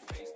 face.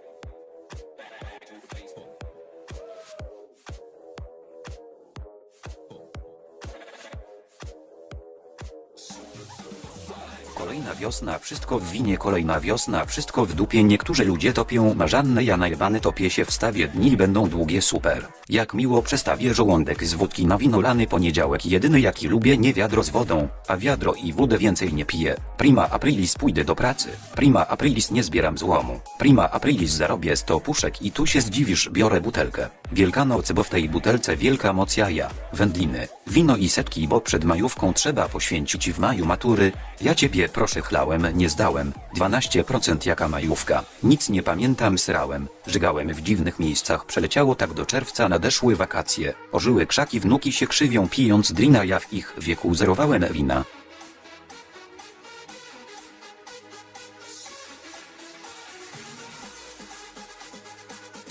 Kolejna wiosna, wszystko w winie, kolejna wiosna, wszystko w dupie. Niektórzy ludzie topią marzanne, ja najebany topię się wstawię, dni będą długie, super. Jak miło przestawię żołądek z wódki na wino lany poniedziałek, jedyny jaki lubię, nie wiadro z wodą, a wiadro i wódę więcej nie piję. Prima aprilis pójdę do pracy, prima aprilis nie zbieram złomu, prima aprilis zarobię 100 puszek i tu się zdziwisz, biorę butelkę. Wielkanoc, bo w tej butelce wielka moc jaja, wędliny, wino i setki, bo przed majówką trzeba poświęcić w maju matury. Ja ciebie proszę chlałem, nie zdałem. 12% jaka majówka. Nic nie pamiętam, srałem. Żygałem w dziwnych miejscach, przeleciało tak do czerwca, nadeszły wakacje. Ożyły krzaki, wnuki się krzywią pijąc drina, ja w ich wieku zerowałem wina.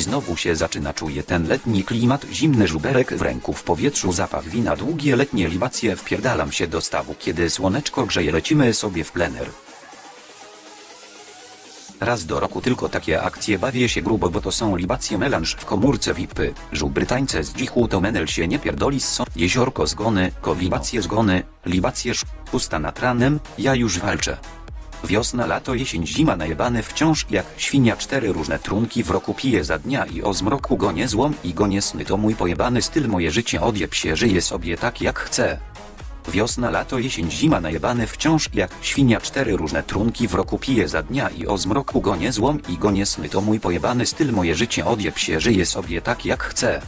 Znowu się zaczyna, czuję ten letni klimat, zimny żuberek w ręku, w powietrzu zapach wina, długie letnie libacje, wpierdalam się do stawu, kiedy słoneczko grzeje, lecimy sobie w plener. Raz do roku tylko takie akcje bawię się grubo, bo to są libacje melanż w komórce VIPy. Żubrytańce z dzichu to menel się nie pierdoli z so. Jeziorko zgony, kowibacje zgony, libacje sz... pusta nad ranem, ja już walczę. Wiosna, lato, jesień, zima najebany wciąż jak świnia cztery różne trunki w roku piję za dnia i o zmroku gonię złom i gonię sny to mój pojebany styl moje życie odjeb się żyję sobie tak jak chcę. Wiosna, lato, jesień, zima najebany wciąż jak świnia cztery różne trunki w roku piję za dnia i o zmroku gonię złom i gonię sny to mój pojebany styl moje życie odjeb się żyję sobie tak jak chcę.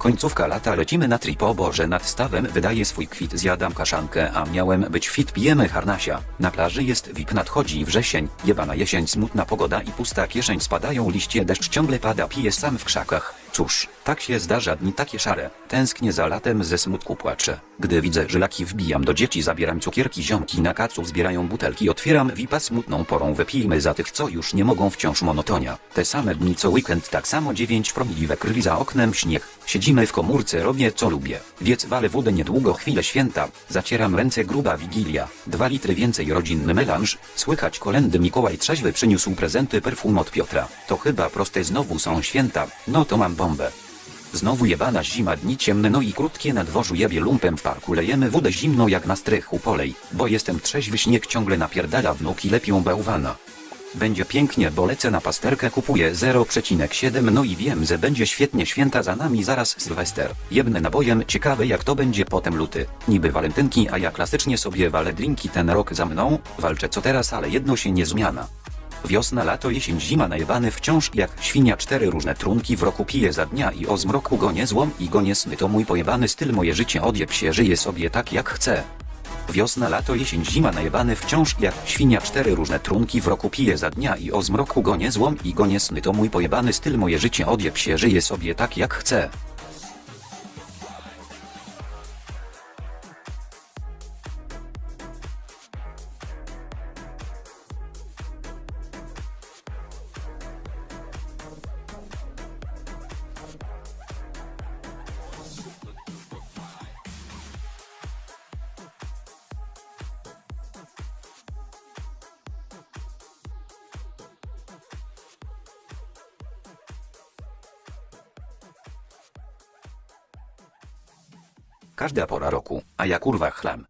Końcówka lata lecimy na trip, o Boże nad stawem wydaje swój kwit. Zjadam kaszankę, a miałem być fit. Pijemy harnasia. Na plaży jest VIP nadchodzi wrzesień, jebana jesień smutna pogoda i pusta kieszeń. Spadają liście deszcz ciągle pada. Pije sam w krzakach. Cóż, tak się zdarza dni takie szare, tęsknię za latem ze smutku płaczę. Gdy widzę, że laki wbijam do dzieci zabieram cukierki ziomki na kacu zbierają butelki otwieram VIPa smutną porą wypijmy za tych co już nie mogą wciąż monotonia. Te same dni co weekend tak samo 9 promili we krwi za oknem śnieg. Siedzimy w komórce robię co lubię. Wiec walę wódę niedługo chwilę święta. Zacieram ręce gruba wigilia. Dwa litry więcej rodzinny melanż. Słychać kolendy Mikołaj trzeźwy przyniósł prezenty perfum od Piotra. To chyba proste znowu są święta. No to mam bombę. Znowu jebana zima, dni ciemne, no i krótkie na dworzu jebie lumpem w parku lejemy wodę zimną jak na strychu polej, bo jestem trzeźwy śnieg ciągle napierdala wnuki lepią bałwana. Będzie pięknie, bo lecę na pasterkę, kupuję 0,7 no i wiem, że będzie świetnie święta za nami zaraz Sylwester. Jebnę nabojem, ciekawe jak to będzie potem luty. Niby walentynki, a ja klasycznie sobie walę drinki ten rok za mną, walczę co teraz, ale jedno się nie zmiana. Wiosna, lato, jesień, zima najebany wciąż jak świnia cztery różne trunki w roku piję za dnia i o zmroku gonię złom i gonię sny to mój pojebany styl moje życie odjeb się żyję sobie tak jak chcę. Wiosna, lato, jesień, zima najebany wciąż jak świnia cztery różne trunki w roku piję za dnia i o zmroku gonię złom i gonię sny to mój pojebany styl moje życie odjeb się żyję sobie tak jak chcę. Każda pora roku, a ja kurwa chlam.